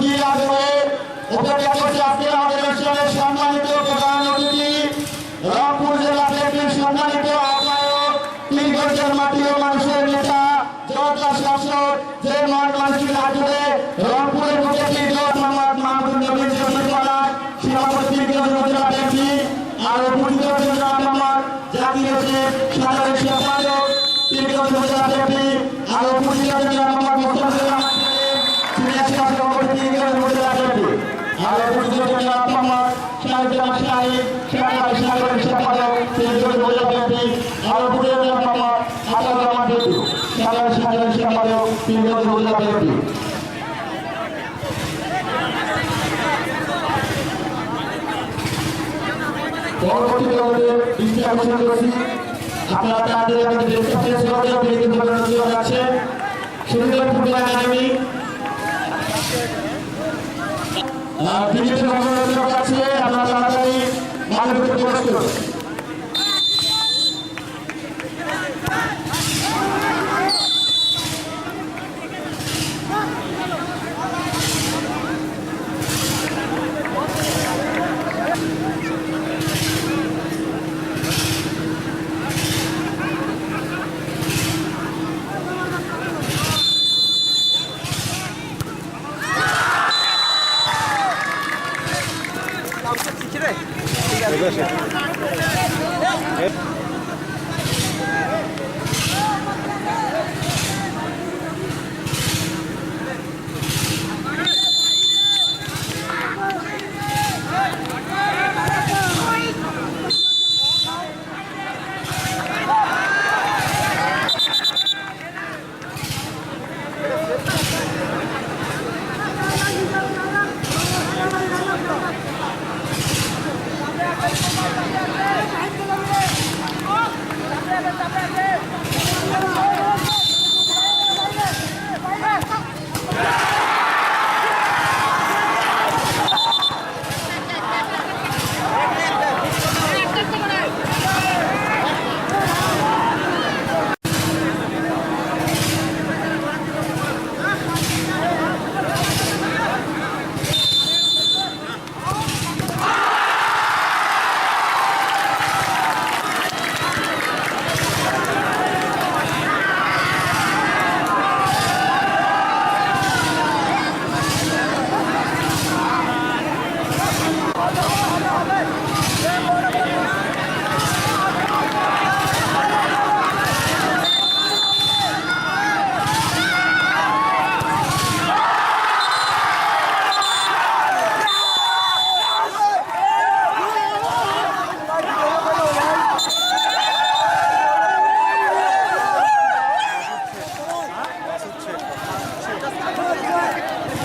কি লাগবে অপেক্ষা করছে আজকে আমাদের অনুষ্ঠানের সম্মানিত প্রধান অতিথি রংপুর জেলা থেকে সম্মানিত আহ্বায়ক তিন বছর মাটি ও মানুষের নেতা জনতা শাসক যে মন মানুষের রংপুরের মুখে দীর্ঘ মোহাম্মদ মাহমুদ নবীর জন্মদিন সভাপতি জেলা ব্যক্তি আর উপস্থিত জাকির হোসেন সাধারণ সম্পাদক তিনগঞ্জ জেলা ব্যক্তি আর উপস্থিত হচ্ছেন জনাব মোহাম্মদ মোস্তাফিজুর রহমান সিনিয়র সভাপতি তিনগঞ্জ জেলা ব্যক্তি আর উপস্থিত হচ্ছেন জনাব মোহাম্মদ শাহিদুল্লাহ শাহিদ সেনাবাহিনী সাধারণ সম্পাদক তিনগঞ্জ জেলা ব্যক্তি আর উপস্থিত হচ্ছেন জনাব মোহাম্মদ আসাদুর রহমান ব্যক্তি সাধারণ সাধারণ সম্পাদক তিনগঞ্জ জেলা ব্যক্তি পরবর্তী আমাদের দৃষ্টি আকর্ষণ করছি তাদের ডিজিটাল মনোরঞ্জন আছে আমরা তাড়াতাড়ি মানবিক প্রকাশ আসে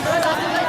Let's go.